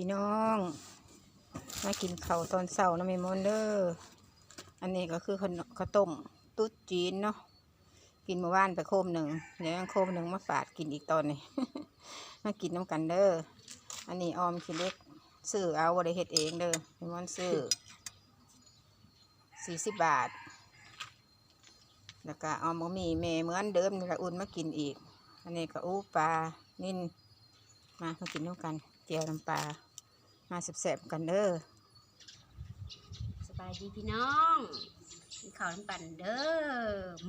พี่น้อง มากินข้าวตอนเช้านะแม่มอนเด้ออันนี้ก็คือขนมข้าวต้มตุ๊ดจีนเนาะกินเมื่อวานไปโคมหนึ่งเดี๋ยวยังโคมหนึ่งมาฝาดกินอีกตอนนี้ มากินน้ำกันเด้ออันนี้ออมขี้เล็กซื้อเอาบริเฮ็ดเองเด้อแม่มอนซื้อสี่สิบบาท แล้วก็เอาบะหมี่แม่เหมือนเดิมนี่ละอุ่นมากินอีก อันนี้ก็อู้ปลานิ่นมามากินด้วยกันเจียวน้ำปลา มาแสบๆกันเด้อสบายดีพี่น้องกินข้าวน้ำปั่นเด้อ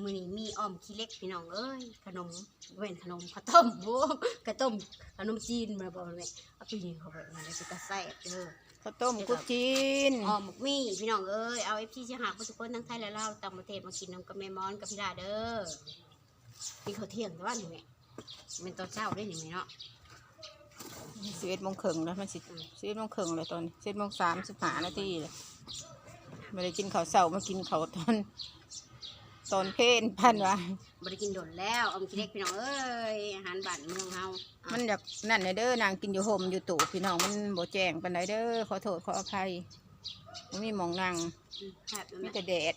มื้อนี้มีอ้อมขี้เล็กพี่น้องเอ้ยขนมเว้นขนมข้าวต้มโว้ข้าวต้มขนมจีนมาบอกเลยเอาไปยิงเข้าไปมาได้สิกระแซ่บเด้อข้าวต้มกุดจีนอ้อมหมกมี่พี่น้องเอ้ยเอาเอฟซีเชียงหากทุกคนทั้งไทยและลาวต่างประเทศมากินน้ำกับแม่มอนกับพี่ดาเด้อกินข้าวเที่ยงแต่ว่าหนึ่งเนี่ยเป็นตอนเช้าได้หนึ่งเนาะ สิบเอ็ดโมงครึ่งแล้วมันสิสิบเอ็ดโมงครึ่งเลยตอนนี้สิบเอ็ดโมงสามสิบห้านาทีเลยไม่ได้กินข้าวเสามากินข้าวตอนตอนเพลนพันวะบริกินโดนแล้วอ้อมขี้เล็กพี่น้องเอ้ยอาหารบ้านเมืองเฮาอะมันอยากนั่นเลยเด้อนางกินอยู่ห่มอยู่ตู่พี่น้องมันบ่แจ้งปันไดเด้อขอโทษขออภัยมันมีหมองนางอืมแซ่บเลยมีนะแต่แดด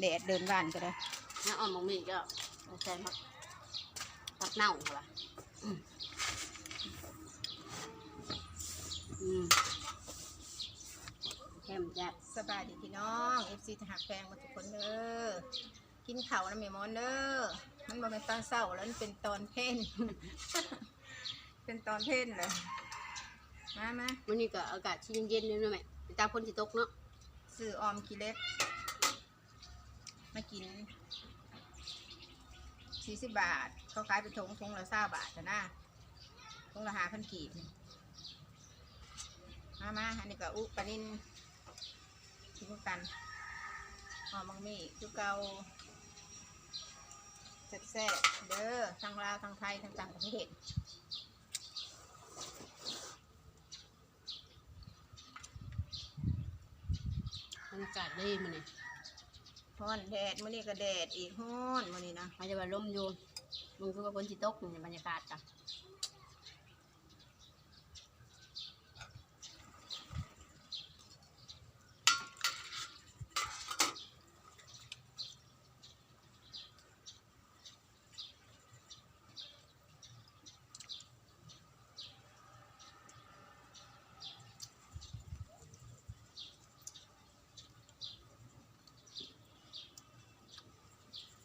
แดดเดินบ้านก็ได้แล้วอ้อมหมกมี่ก็เอาใส่ผักผักเน่าเหรออืมอืม แค่มนจะสบายดีพี่น้องเอฟซีทหารแพงหมาทุกคนเด้อกินข้าวนะแม่มอนเด้อมันบ่เป็นตอนเช้าแล้วมันเป็นตอนเพลนเป็นตอนเพลนเลยมามาวันนี้ก็อากาศที่เย็นๆเลยนะแม่ไปตามคนที่ตกเนาะซื้อออมขี้เล็กมากินสี่สิบบาทเขาขายเป็นถุงถุงละเศร้าบาทจ้ะนะถุงละห้าพันกีบนี่ มามาอันนี้ก็อุปลานินกินกันหอมบางมีจุเกาแซ่บๆเด้อทั้งลาวทั้งไทยทั้งต่างประเทศบรรยากาศดีมันนี่ฮ้อนแดดมื้อนี้ก็แดดอีกฮ้อนมื้อนี้นะมันจะว่าลมอยู่มึงคือว่าคนที่ตกนี่บรรยากาศจ้ะ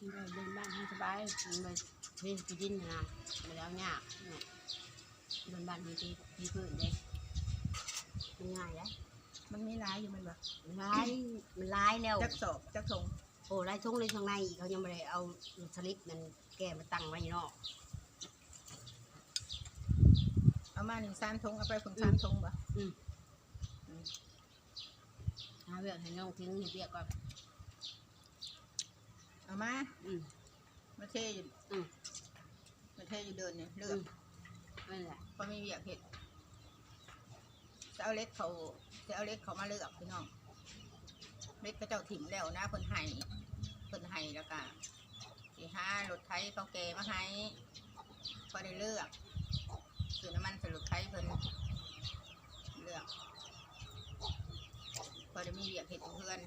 มันเดินบ้านให้สบายมันไปเล่นกีดินนะมาแล้วยากเนี่ยเดินบ้านมีที่มีพื้นเด็กมันง่ายแล้วมันมีร้ายอยู่มันแบบมันร้ายมันร้ายแล้วจักสอบจักทงโอ้ร้ายทุ่งเลยข้างในอีกเขายังไม่ได้เอาสลิปมันแก้มาตั้งไว้อยู่นอกเอามาหนึ่งสามทงเอาไปผงสามทงบ่หาเรื่องให้น้องทิ้งให้เรียกก่อน เอามาอืม มาเทอยู่อืม มาเทอยู่เดินเนี่ยเลืออืกมนั่นแหละพอมีเวียกเห็ดจะเอาเล็กเขาจะเอาเล็กเขามาเลือกพี่น้องเล็กก็เจ้าถิ่มแล้วนะเพิ่นให้เพิ่นให้แล้วก็สีห้ารถไถเขาแกมาให้พอได้เลือกคือน้ำมันใส่รถไถเพิ่นเลือก พอได้มีเวียกเห็ดอยู่เพื่อน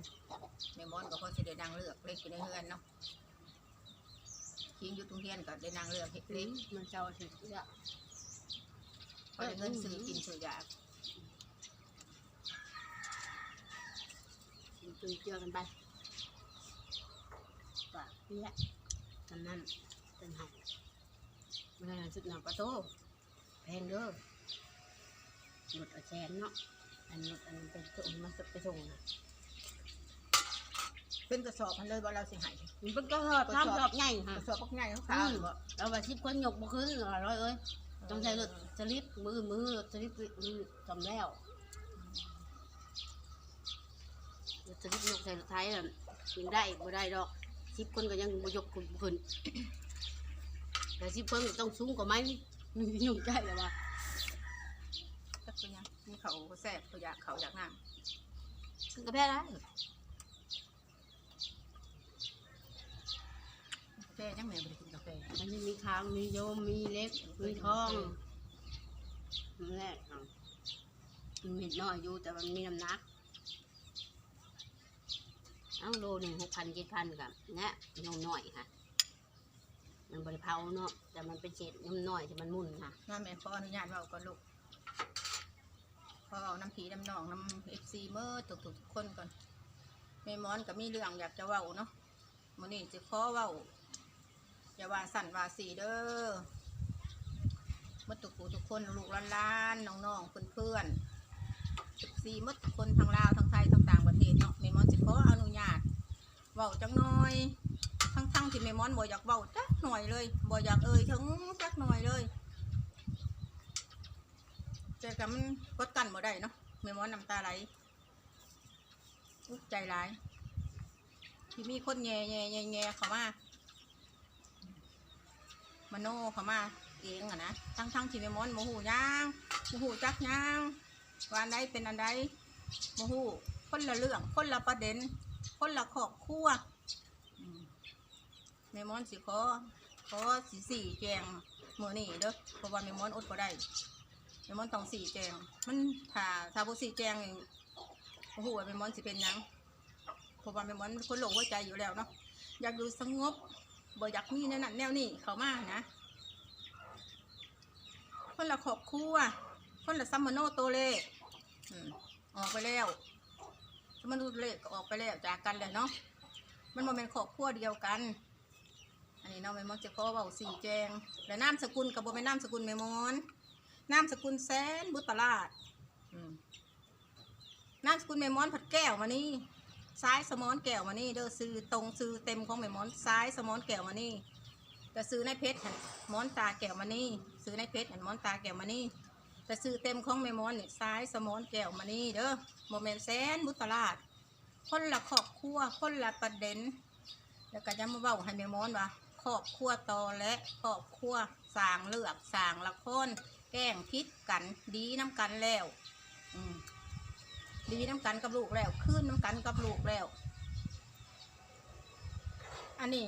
ในมอนก็พอสิได้นางเลือกเล็กอยู่ในเพื่อนเนาะทิ้งอยู่ตรงเทียนก็ได้นางเลือกเห็ดลิเล็งกมันเจ้าสิเยอะพอได้เงินซื้อกินซื้อยามันตึงเจือกันไปว่านี่แหละตอนนั้นเป็นไห้มันก็สุดหนักประตูแพงเด้อหลุดเอาแสนเนาะ อันหลุดอันเป็นส่งมาไปส่งนะเป็นกระสอบมันเลยว่าเราสิใหายมันเป็นกระสอบน้ำกระสอบใหญ่กค่ะระสอบพวกใหญ่เขาขาวหรือเปล่าเราไปชิปคนหยกบ่ขึ้นหรอร้อยเอ้ยต้องใช้รถสลิปมือมือสลิปมือทำแล้วรถสลิปยกใส่รถไทยน่ะกินได้บ่ได้ดอกชิปคนก็ยังบ่ยกขึ้นบ่ขึ้นแต่ชิปเพิ่นก็ต้องสูงกว่าไหมมียุ่งใจแล้วว่าจัก เป็นยังมีเขาแซ่บเขาอยากเขาอยากน้ขึ้นกระแพ้ได้ำกาแฟยังแม่บริกินกาแฟมันยังมีค้างมีโยมมีเล็กมีทองนั่นแหละเอามันเม็ดน้อยอยู่แต่มันมีน้ำหนักเอาโลหนึ่งหกพันเจ็ดพันกับเนี่ยน้องหน่อยค่ะ มันบริเผาเนาะแต่มันเป็นเศษน้ำน้อยที่มันมุ่นค่ะน้าแม่ขออนุญาตเว้าก่อนลูก ขอเอาน้ำผีน้ำนองน้ำเอฟซีเมื่อทุกๆทุกคนก่อนแม่มอนก็มีเรื่องอยากจะเว้าเนาะมื้อนี้จะขอเว้าอย่าว่าสั่นว่าสีเด้อเมื่อทุกๆทุกคนลูกหลานๆน้องๆเพื่อนๆสิบสี่มดคนทั้งลาวทั้งไทยทั้งต่างประเทศเนาะเมมอนสิขออนุญาตเว้าจังหน่อยทั้งทั้งๆที่เมมอนบ่อยากเว้าจักหน่อยเลยบ่อยากเอ่ยถึงจักหน่อยเลย ก็มันกดกันบ่ได้เนาะเมมอนน้ำตาไหลอุ๊ใจร้าย ที่มีคนแย่แย่แย่แย่เขามามโนเขามาเองอะนะทั้งทั้งที่เมมอนโมหูย่างโมหูจักย่างวันใดเป็นอันใดโมหูคนละเรื่องคนละประเด็น คนละครอบครัวอืมมอนสิขอขอสีสี่แจงมือนี่เด้อเพราะว่าแม่มอนอดบ่ได้ แม่มอนต้องสีแจง มันถ้าถ้าบ่สีแจงนี่โอ้โหว่าแม่มอนสิเป็นหยังเพราะว่าแม่มอนเป็นคนโลกหัวใจอยู่แล้วเนาะอยากอยู่สงบบ่อยากมีแนวนั้นแนวนี้เขามากนะ คนละครอบครัวคนละซัมมโนโตเลอืมออกไปแล้วซัมมโนโตเลก็ออกไปแล้วจากกันเลยเนาะมันบ่แมันเป็นครอบครัวเดียวกัน อันนี้เนาะแม่มอนจะขอเว้าสีแจง และนามสกุลกับบ่เป็นนามสกุลแม่มอน นามสกุลแสนบุตรลาดอืมนามสกุลแม่มอนผัดแก้วมานี่ซ้ายสมอนแก้วมานี่เด้อซื้อตรงซื้อเต็มของแม่มอนซ้ายสมอนแก้วมานี่แต่ซื้อในเพชรหั่นมอนตาแก้วมานี่ซื้อในเพชรหั่นมอนตาแก้วมานี่แต่ซื้อเต็มของแม่มอนนี่ซ้ายสมอนแก้วมานี่เด้อโมเมนแสนบุตรลาด คนละครอบครัวคนละประเด็น แล้วก็จะมาเว้าให้แม่มอนว่าครอบครัวตอและครอบครัวสร้างเลือกสร้างละคร แกล้งพิษกันดีน้ำกันแล้ว อืมดีน้ำกันกับลูกแล้วขึ้นน้ำกันกับลูกแล้ว อันนี้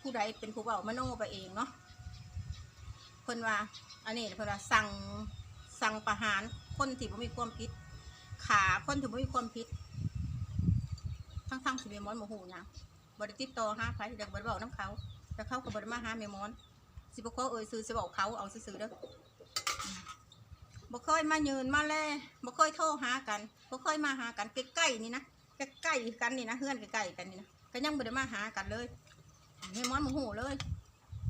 ผู้ใดเป็นผู้เว้ามโนไปเองเนาะเพิ่นว่า อันนี้เพิ่นว่าสั่งสั่งประหารคนที่บ่มีความผิดขาคนที่บ่มีความผิดทั้งทั้งๆที่เมมอนโมโหหยังบริติดต่อหาใครเด็กบริบอกน้ำเขาแต่เขาก็บริมาหาเมมอนสิบกเอ่ยซื้อสิบอกเขาเอาซื้อๆเด้อ บ่เคยมายืนมาแล่บ่เคยโทรหากันบ่เคยมาหากันใกล้ๆนี่นะใกล้ๆกันนี่นะเพื่อนใกล้ๆกันนี่นะก็ยังบ่ได้มาหากันเลยเมมอนโมโหเลย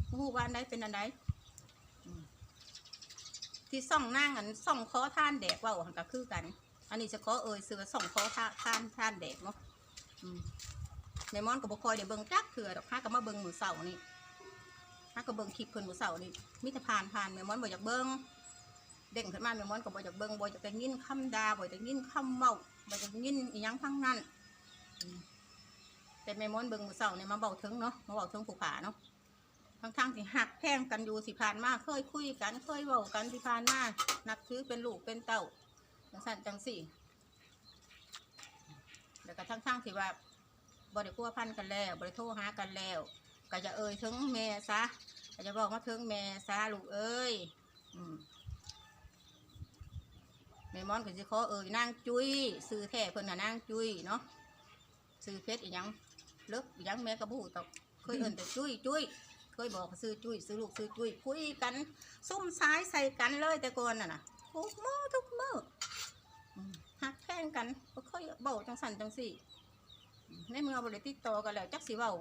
โมโหว่าอันใดเป็นอันใดที่ส่องนั่งอันส่องคอท่านแดกว่าหันก็คือกัน อันนี้จะขอเอ่ยซื้อส่องคอท่าท่านท่านแดกเนาะอืมอนกับบ่คอยเดี๋ยวเบิ่งจักเถื่อดอกห้ากับมาเบิ่งมือเสานี่ห้ากับเบิ่งคลิปเพิ่นมือเสานี่มิตรผ่านผ่านแม่มอนบ่อยากเบิ่ง เด้งขึ้นมาแม่มอนก็บ่อยากเบิ่งบ่อยากได้ยินคำด่าบ่อยากได้ยินคำเว้าบ่อยากได้ยินอีหยังทั้งนั้นแต่แม่มอนเบิ่งมือเสานี่ยมาเบาถึงเนาะมาเบาถึงผู้ขาเนาะทั้งทางที่หักแพงกันอยู่สิผ่านมาเคยคุยกันเคยเว้ากันที่ผ่านมานับถือเป็นลูกเป็นเต้าจังสั่นจังสี่แล้วก็ทั้งๆที่ว่าบริพัวพันกันแล้วบริโทรหากันแล้ว ก็จะเอ่ยถึงแม่ซะก็จะบอกมาถึงแม่ซะลูกเอ้ยอืม ม่มอนก็จะขอเอ่ยนางจุ้ยซื้อแท้เพิ่นน่ะนางจุ้ยเนาะซื้อเพชรอีหยังเลิกอีหยังแม่กระบูตอกเคยเอิ้นแต่จุ้ยจุ้ยเคยบอกซื้อจุ้ยซื้อลูกซื้อจุ้ยคุยกันซุ่มซ้ายใส่กันเลยแต่ก่อนน่ะนะทุกมือทุกมือหักแข่งกันบ่ค่อยเบาจังสันจังสี่ในเมื่อบริติดต่อกันแล้วจักสิเว้า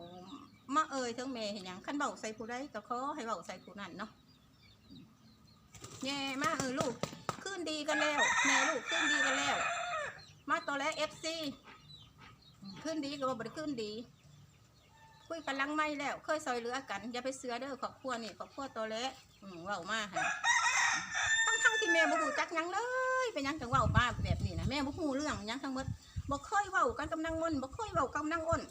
มาเอ่ยเทิงแม่เห็นยังคันเว้าใส่ผู้ใดก็ขอให้เว้าใส่ผู้นั้นเนาะแย่มากเออลูก ดีกันแล้วแม่ลูกขึ้นดีกันแล้ว มาตัวแล้วเอฟซีขึ้นดีก็บ่ได้ขึ้นดี คุยกันลังไม่แล้ว เคยซอยเหลือกัน อย่าไปเสือเด้อครอบครัวนี่ครอบครัวตัวเละอืมเว้ามาหั่นทั้งทั้งที่แม่บ่ฮู้จักยังเลยเป็นยังจังเว้ามาแบบนี้นะแม่บ่ฮู้เรื่องยังทั้งหมดบอกเคยเว้ากันกำนังมนบอกเคยเว้ากับนางอ้น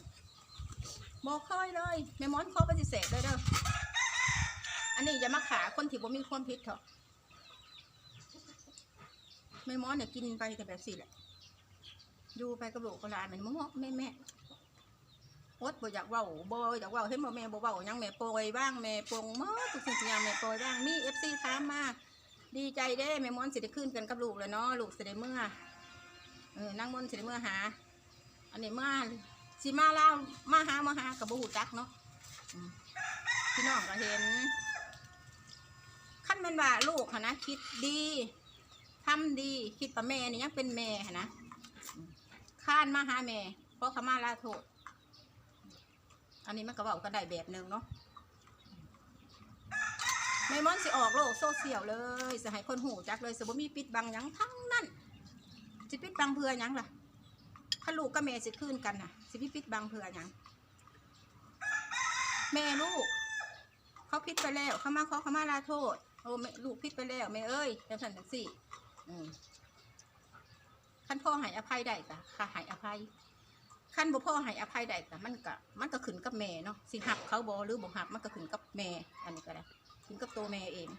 บอกเคยเลยแม่มอนขอปฏิเสธเลยเด้ออันนี้อย่ามาขาคนที่บ่มีความผิดเถอะ แม่มอนเนี่ยกินไปแต่แบบสิแหละอยู่ไปกับลูกกับหลานมันมอแม่แม่อดบ่อยากเว้าบ่อยากเว้าเห็นบ่แม่บ่เว้าหยังแม่โปรยบ้างแม่ปรงหมดทุกสิ่งทุกอย่างแม่โปรยบ้างมี FC ถามมาดีใจเด้แม่มอนสิได้ขึ้นกันกับลูกเลยเนาะลูกสิได้เมื่อเออนั่งมนสิได้เมื่อหา อันนี้เมาสิมาเล่ามาหามาหากับบูหูจักเนาะพี่น้องก็เห็นขั้นแมันว่าลูกนะคิดดี ทำดีคิดว่าแม่นี่ยังเป็นแม่หั้นนะข้านมาหาแม่เพราะขมาลาโทษอันนี้มันก็บอกกันได้แบบหนึ่งเนาะแม่มอนสิออกโลกโซเชียลเลยสิให้คนหูจักเลยสิบ่มีปิดบังยังทั้งนั้นสิปิดบังเพื่อยังล่ะถ้าลูกกับแม่สิคืนกันน่ะสิพี่ปิดบังเพื่อยังแม่ลูกเขาพิดไปแล้วเขามาขอเขามาลาโทษโอ้แม่ลูกพิดไปแล้วแม่เอ้ยจังสันจังสี่ ขั้นพ่อให้อภัยได้กะค่ะให้อภัยขั้นบ่พ่อให้อภัยได้กะมันก็มันก็ขึ้นกับแม่เนาะสิหักเขาบ่หรือบ่หักมันก็ขึ้นกับแม่ อันนี้ก็ได้ขึ้นกับตัวแม่เอง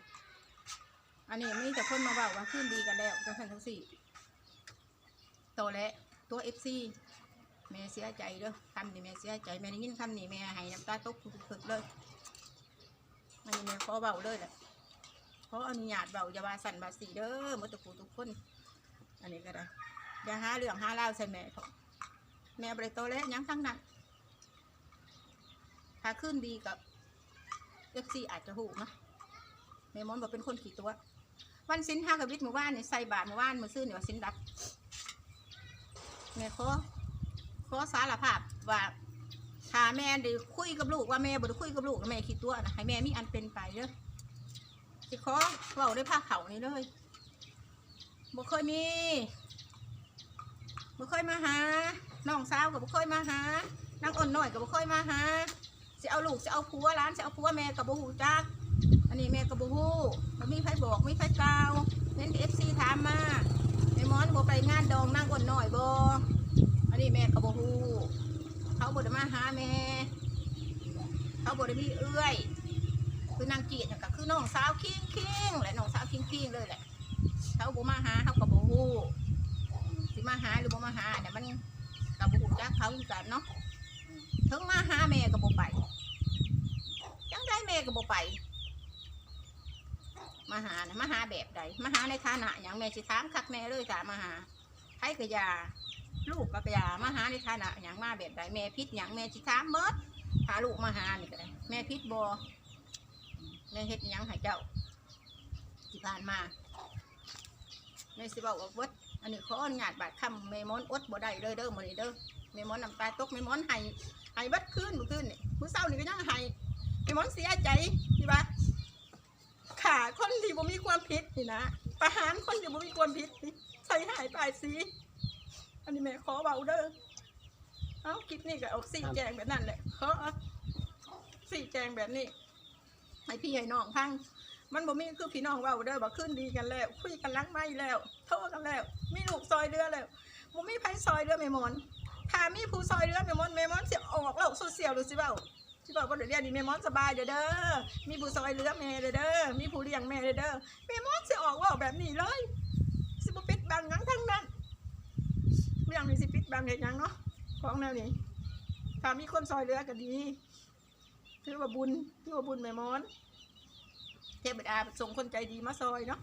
อันนี้มีแต่คนมาบอกว่าคืนดีกันแล้วจังสันจังสี่โตแล้วตัวเอฟซีแม่เสียใจเด้อคำนี้แม่เสียใจแม่ได้ยินคำนี้แม่ให้น้ำตาตกผึกๆเลยอันนี้แม่ขอเบาเลยแหละ ออนุญาตเบาอย่าว่าสั่นบาสีเด้อหมดทุกผู้ทุกคน อันนี้ก็ได้อย่าหาเรื่องหาเล่าใส่แม่เถอะแม่บริโตแล้วยังทั้งนั้นถ้าขึ้นดีกับเอฟซีอาจจะหูนะแม่มอนบอกเป็นคนขี่ตัว วันสินห้ากับวิทย์หมู่บ้านนี่ใส่บาทหมู่บ้านมือซื่อเนี่ยว่าสินดับแม่ขอขอสารภาพว่าถ้าแม่ได้คุยกับลูกว่าแม่บ่ได้คุยกับลูกแม่คิดตัวนะให้แม่มีอันเป็นไปเด้อ สิขอเว้าได้ผ้าเขานี่เลยบ่เคยมีบ่เคยมาหาน้องสาวก็บ่เคยมาหานางอ่อนน้อยก็บ่เคยมาหาสิเอาลูกสิเอาผัวหลานสิเอาผัวแม่ก็บ่ฮู้จัก อันนี้แม่ก็บ่ฮู้บ่มีไผบอกมีไผกล่าวเน้น FC ถามมาแม่มอนบ่ไปงานดองนั่งอ่อนหน่อยบ่อันนี้แม่ก็บ่ฮู้เขาบ่ได้มาหาแม่เขาบ่ได้มีเอื้อย คือนางจีดน่ะก็คือน้องสาวคิงคิงและน้องสาวคิงคิงเลยแหละเขาบ่มาหาเขาก็บ่ฮู้สิมาหาหรือบ่มาหาเนี่ยมันก็บ่ฮู้จักเขาคือกันเนาะถึงมาหาแม่ก็บ่ไปจังได้แม่ก็บ่ไปมาหานะมาหาแบบใดมาหาในฐานะอย่างแม่สิถามคักแม่เลยจ้ะมาหาใครก็อยา ลูกก็อยามาหาในฐานะอย่างมาแบบใดแม่พิษอย่างแม่สิถามเมดพาลูกมาหานี่ก็ได้แม่พิษบอ แม่เฮ็ดหยังให้เจ้า ที่ผ่านมาแม่สิบอกว่าวัดอันนี้ขออนุญาตบาดคำแม่มอนอดบ่ได้เลยเด้อมื้อนี้เด้อแม่มอนน้ำตาตกแม่มอนให้ให้บัดคืนเมื่อคืนนี่มื้อเช้านี่ก็ยังให้แม่มอนเสียใจที่ว่าขาคนที่บ่มีความผิดนี่นะประหารคนที่บ่มีความผิดนี่ใส่หายไปสิอันนี้แม่ขอเบาเด้อเอาคลิปนี้ก็ออกสี่แจงแบบนั้นแหละขอเอาสี่แจงแบบนี้ ให้พี่ให้น้องพังมันบ่มีคือพี่น้องเบาเด้อบ่ขึ้นดีกันแล้ว คุยกันล้างไม้แล้วโทษกันแล้ว มีลูกซอยเรือแล้วบ่มีไผซอยเรือแม่มอนถ้ามีผู้ซอยเรือแม่มอนแม่มอนสิออกโลกโซเชียลหรือสิเว้าที่บอกว่าเดี๋ยวเรียนนี่แม่มอนสบายเด้อเด้อมีผู้ซอยเหลือแม่เด้อเด้อมีผู้เลี้ยงแม่เด้อเด้อแม่มอนสิออกว่าแบบนี้เลยสิบ่ปิดบังยังทั้งนั้นเรื่องนี้สิปิดบังเฮ็ดหยังเนาะของแนวนี้ถ้ามีคนซอยเหลือก็ดี ถือว่าบุญถือว่าบุญแม่มอน เทพบิดาส่งคนใจดีมาซอยเนาะ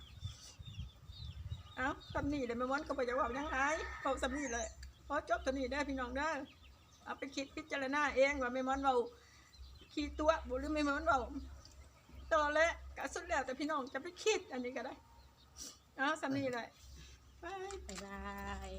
เอ้าสำนีเลยแม่มอนก็ไปจะว่ายังไงเอาสำนีเลยพอจบสำนีได้พี่น้องได้เอาไปคิดพิจารณาเองว่าแม่มอนเราขี้ตัวบุหรือแม่มอนเราต่อและกะสุดแล้วแต่พี่น้องจะไปคิดอันนี้ก็ได้เอาสำนีเลยบาย